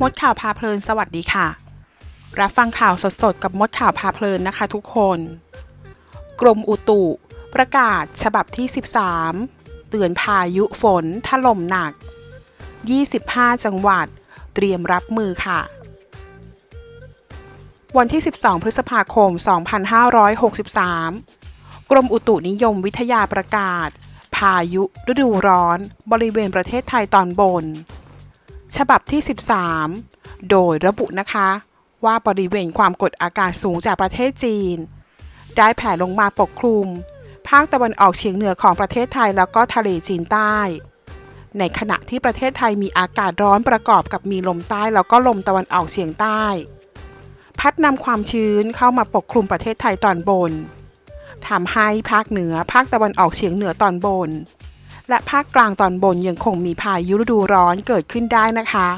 มดข่าวพาเพลินสวัสดีค่ะ รับฟังข่าวสดๆ กับมดข่าวพาเพลินนะคะทุกคน กรมอุตุ ประกาศฉบับที่ 13 เตือนพายุฝนถล่มหนัก 25 จังหวัด เตรียมรับมือค่ะ วันที่ 12 พฤษภาคม 2563 กรมอุตุนิยมวิทยาประกาศ พายุฤดูร้อนบริเวณประเทศไทยตอนบน ฉบับที่ 13 โดยระบุนะคะ ว่าบริเวณความกดอากาศสูงจากประเทศจีน ได้แผ่ลงมาปกคลุม ภาคตะวันออกเฉียงเหนือของประเทศไทยแล้วก็ทะเลจีนใต้ ในขณะที่ประเทศไทยมีอากาศร้อนประกอบกับมีลมใต้แล้วก็ลมตะวันออกเฉียงใต้ พัดนำความชื้นเข้ามาปกคลุมประเทศไทยตอนบน ทำให้ภาคเหนือ ภาคตะวันออกเฉียงเหนือตอนบน และภาคกลางตอนบนยังคงมีพายุฤดูร้อนเกิดขึ้นได้นะคะ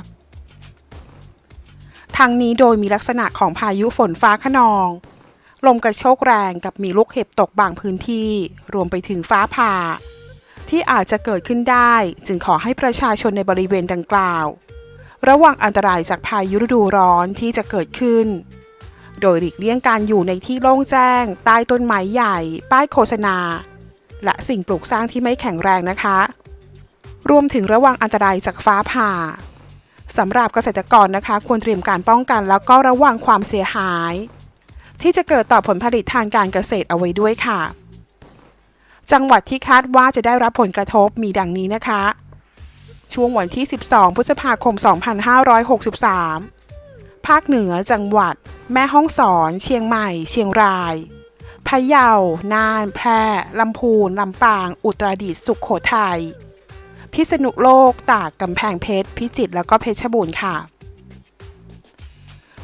ทางนี้โดยมีลักษณะของพายุฝนฟ้าขนอง ลมกระโชกแรงกับมีลูกเห็บตกบางพื้นที่ รวมไปถึงฟ้าผ่า ที่อาจจะเกิดขึ้นได้ จึงขอให้ประชาชนในบริเวณดังกล่าว ระวังอันตรายจากพายุฤดูร้อนที่จะเกิดขึ้น โดยหลีกเลี่ยงการอยู่ในที่โล่งแจ้ง ใต้ต้นไม้ใหญ่ ป้ายโฆษณา และสิ่งปลูกสร้างที่ไม่แข็งแรงนะคะ รวมถึงระวังอันตรายจากฟ้าผ่าสำหรับเกษตรกรนะคะ ควรเตรียมการป้องกันแล้วก็ระวังความเสียหาย ที่จะเกิดต่อผลผลิตทางการเกษตรเอาไว้ด้วยค่ะ จังหวัดที่คาดว่าจะได้รับผลกระทบมีดังนี้นะคะ ช่วงวันที่ 12 พฤษภาคม 2563 ภาคเหนือจังหวัด แม่ฮ่องสอน เชียงใหม่ เชียงราย พะเยา น่าน แพร่ ลำพูน ลำปาง อุตรดิตถ์ สุขโขทัย พิษณุโลก ตาก กำแพงเพชร พิจิตร แล้วก็เพชรบูรณ์ค่ะ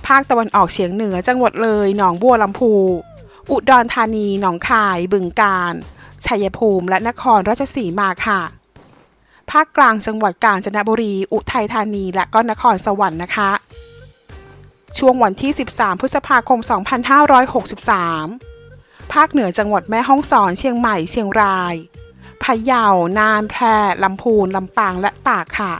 ภาคตะวันออกเฉียงเหนือจังหวัดเลย หนองบัวลำพู อุดรธานี หนองคาย บึงกาฬ ชัยภูมิ และนครราชสีมาค่ะภาคกลางจังหวัดกาญจนบุรี อุทัยธานี และก็นครสวรรค์นะคะ ช่วงวันที่ 13 พฤษภาคม 2563 ภาคเหนือจังหวัดแม่ฮ่องสอน เชียงใหม่ เชียงราย พะเยา น่าน แพร่ ลำพูน ลำปาง และตากค่ะ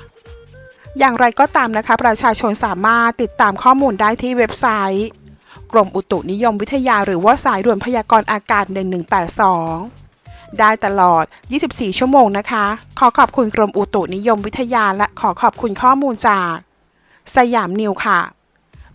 อย่างไรก็ตามนะคะ ประชาชนสามารถติดตามข้อมูลได้ที่เว็บไซต์ กรมอุตุนิยมวิทยาหรือว่าสายด่วนพยากรณ์อากาศ 1182 ได้ตลอด 24 ชั่วโมงนะคะ ขอขอบคุณกรมอุตุนิยมวิทยาและขอขอบคุณข้อมูลจาก สยามนิวค่ะ